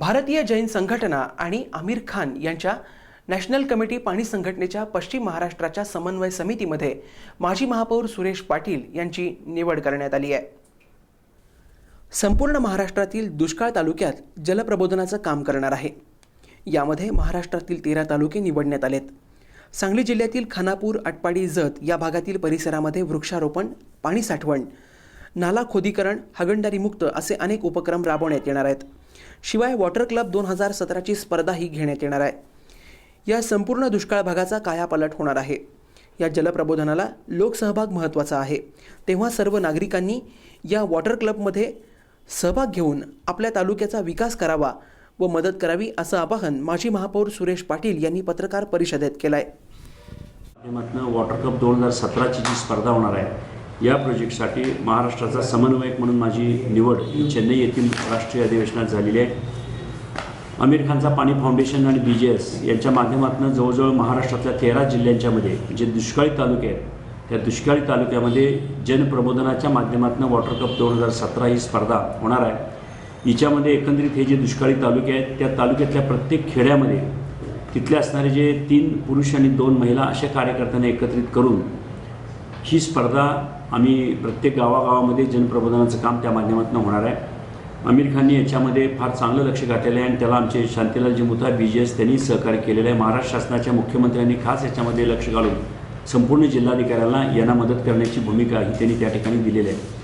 भारतीय जैन संघटना आणि आमिर खान यांच्या नॅशनल कमिटी पाणी संघटनेच्या पश्चिम महाराष्ट्राच्या समन्वय समितीमध्ये माजी महापौर सुरेश पाटील यांची निवड करण्यात आली आहे. संपूर्ण महाराष्ट्रातील दुष्काळ तालुक्यात जलप्रबोधनाचं काम करणार आहे. यामध्ये महाराष्ट्रातील तेरा तालुके निवडण्यात आलेत. सांगली जिल्ह्यातील खानापूर आटपाडी जत या भागातील परिसरामध्ये वृक्षारोपण पाणी साठवण नाला खोदीकरण हागणदारी मुक्त असे अनेक उपक्रम राबवण्यात येणार आहेत. शिवाय वॉटर क्लब दोन हजार सतराची स्पर्धाही घेण्यात येणार आहे. या संपूर्ण दुष्काळ भागाचा कायापालट होणार आहे. या जलप्रबोधनाला लोकसहभाग महत्त्वाचा आहे. तेव्हा सर्व नागरिकांनी या वॉटर क्लबमध्ये सहभाग घेऊन आपल्या तालुक्याचा विकास करावा व मदत करावी असं आवाहन माजी महापौर सुरेश पाटील यांनी पत्रकार परिषदेत केलं आहे माध्यमातून वॉटर कप दोन हजार सतराची जी स्पर्धा होणार आहे या प्रोजेक्टसाठी महाराष्ट्राचा समन्वयक म्हणून माझी निवड चेन्नई येथील राष्ट्रीय अधिवेशनात झालेली आहे. आमिर खानचा पाणी फाउंडेशन आणि बी जे एस यांच्या माध्यमातून जवळजवळ महाराष्ट्रातल्या तेरा जिल्ह्यांच्यामध्ये जे दुष्काळी तालुके आहेत त्या दुष्काळी तालुक्यामध्ये जनप्रबोधनाच्या माध्यमातून वॉटर कप दोन हजार सतरा ही स्पर्धा होणार आहे. हिच्यामध्ये एकंदरीत हे जे दुष्काळी तालुके आहेत त्या तालुक्यातल्या प्रत्येक खेड्यामध्ये तिथले असणारे जे तीन पुरुष आणि दोन महिला अशा कार्यकर्त्यांना एकत्रित करून ही स्पर्धा आम्ही प्रत्येक गावागावामध्ये जनप्रबोधनाचं काम त्या माध्यमातून होणार आहे. आमिर खानने याच्यामध्ये फार चांगलं लक्ष घातलेलं आहे आणि त्याला आमचे शांतीलालजी मुथा बी जे एस त्यांनी सहकार्य केलेलं आहे. महाराष्ट्र शासनाच्या मुख्यमंत्र्यांनी खास याच्यामध्ये लक्ष घालून संपूर्ण जिल्हाधिकाऱ्यांना यांना मदत करण्याची भूमिका ही त्यांनी त्या ठिकाणी दिलेली आहे.